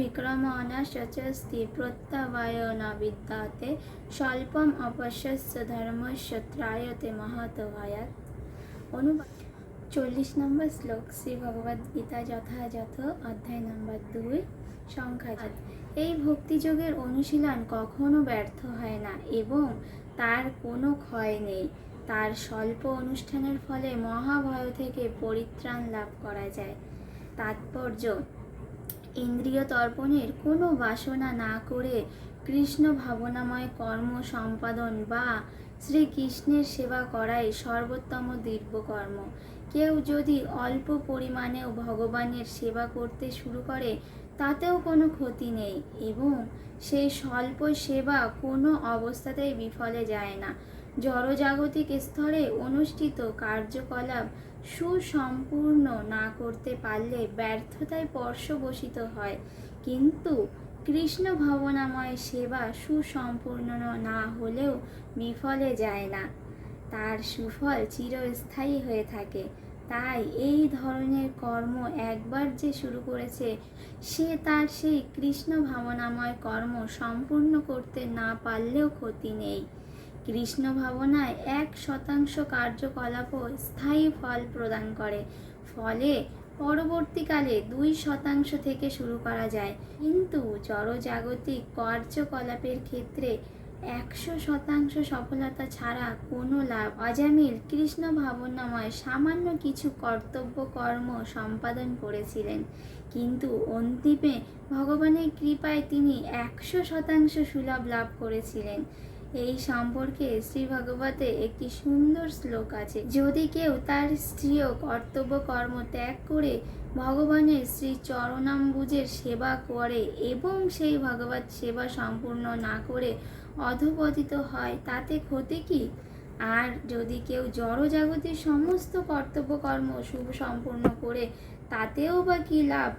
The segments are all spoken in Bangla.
বিক্রমণস্য চ স্তি প্রত্যবায় ন বিদ্যাতে স্বল্পম অপশ্যস্য ধর্মস্য ত্রায়তে মহত ভয়াত অনুবাদ চল্লিশ নম্বর শ্লোক শ্রী ভগবদ গীতা যথাযথ অধ্যায় নম্বর দুই সংখ্যা চার। এই ভক্তিযোগের অনুশীলন কখনো ব্যর্থ হয় না এবং তার কোনো ক্ষয় নেই। তার স্বল্প অনুষ্ঠানের ফলে মহাভয় থেকে পরিত্রাণ লাভ করা যায়। তাৎপর্য ইন্দ্রিয় তর্পণের কোনো বাসনা না করে কৃষ্ণ ভাবনাময় কর্ম সম্পাদন বা শ্রীকৃষ্ণের সেবা করাই সর্বোত্তম দিব্যকর্ম। কেউ যদি অল্প পরিমাণেও ভগবানের সেবা করতে শুরু করে, তাতেও কোনো ক্ষতি নেই এবং সেই স্বল্প সেবা কোনো অবস্থাতেই বিফলে যায় না। জড়জাগতিক স্তরে অনুষ্ঠিত কার্যকলাপ সুসম্পূর্ণ না করতে পারলে ব্যর্থতায় পর্যবসিত হয়। কিন্তু কৃষ্ণ ভবনাময় সেবা সুসম্পূর্ণ না হলেও বিফলে যায় না। তার সুফল চিরস্থায়ী হয়ে থাকে। তাই এই ধরনের কর্ম একবার যে শুরু করেছে, সে তার সেই কৃষ্ণ ভাবনাময় কর্ম সম্পূর্ণ করতে না পারলেও ক্ষতি নেই। কৃষ্ণ ভাবনায় এক শতাংশ কার্যকলাপও স্থায়ী ফল প্রদান করে। ফলে পরবর্তীকালে দুই শতাংশ থেকে শুরু করা যায়। কিন্তু জড়জাগতিক কার্যকলাপের ক্ষেত্রে একশো শতাংশ সফলতা ছাড়া কোনো লাভ। অজামিল কৃষ্ণ ভাবনাময় সামান্য কিছু কর্তব্য কর্ম সম্পাদন করেছিলেন। কিন্তু অন্তিমে ভগবানের কৃপায় তিনি একশো শতাংশ সুলভ লাভ করেছিলেন। এই সম্পর্কে শ্রী ভগবতে একটি সুন্দর শ্লোক আছে। যদি কেউ তার স্ত্রীয় কর্তব্য কর্ম ত্যাগ করে ভগবানের শ্রী চরণাম্বুজের সেবা করে এবং সেই ভগবত সেবা সম্পূর্ণ না করে অধপতিত হয়, তাতে ক্ষতি কি? আর যদি কেউ জড়জাগতির সমস্ত কর্তব্যকর্ম শুভ সম্পূর্ণ করে, তাতেও বা কী লাভ?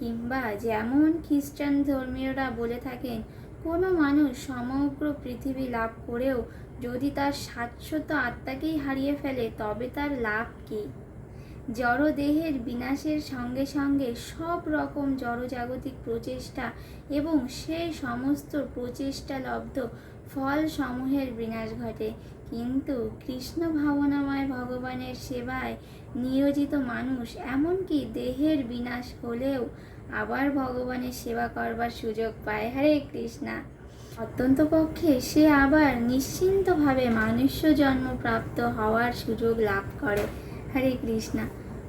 কিংবা যেমন খ্রিস্টান ধর্মীয়রা বলে থাকেন কোনো মানুষ সমগ্র পৃথিবী লাভ করেও যদি তার শাশ্বত আত্মাকেই হারিয়ে ফেলে, তবে তার লাভ কী? জড়দেহের বিনাশের সঙ্গে সঙ্গে সব রকম জড়জাগতিক প্রচেষ্টা এবং সেই সমস্ত প্রচেষ্টা লব্ধ ফল সমূহের বিনাশ ঘটে। কিন্তু কৃষ্ণ ভাবনাময় ভগবানের সেবায় নিয়োজিত মানুষ এমনকি দেহের বিনাশ হলেও আবার ভগবানের সেবা করবার সুযোগ পায়। হরে কৃষ্ণা। অত্যন্ত পক্ষে সে আবার নিশ্চিন্তভাবে মানুষ্য জন্ম প্রাপ্ত হওয়ার সুযোগ লাভ করে। হরে কৃষ্ণা।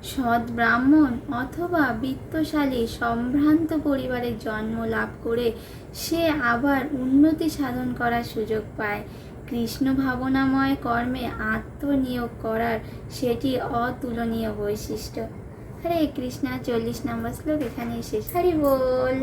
সৎ ব্রাহ্মণ অথবা বিত্তশালী সম্ভ্রান্ত পরিবারের জন্ম লাভ করে সে আবার উন্নতি সাধন করার সুযোগ পায়। কৃষ্ণ ভাবনাময় কর্মে আত্মনিয়োগ করার সেটি অতুলনীয় বৈশিষ্ট্য। হরে কৃষ্ণা চল্লিশ নম্বর শ্লোক এখানেই শেষ। হরি বল।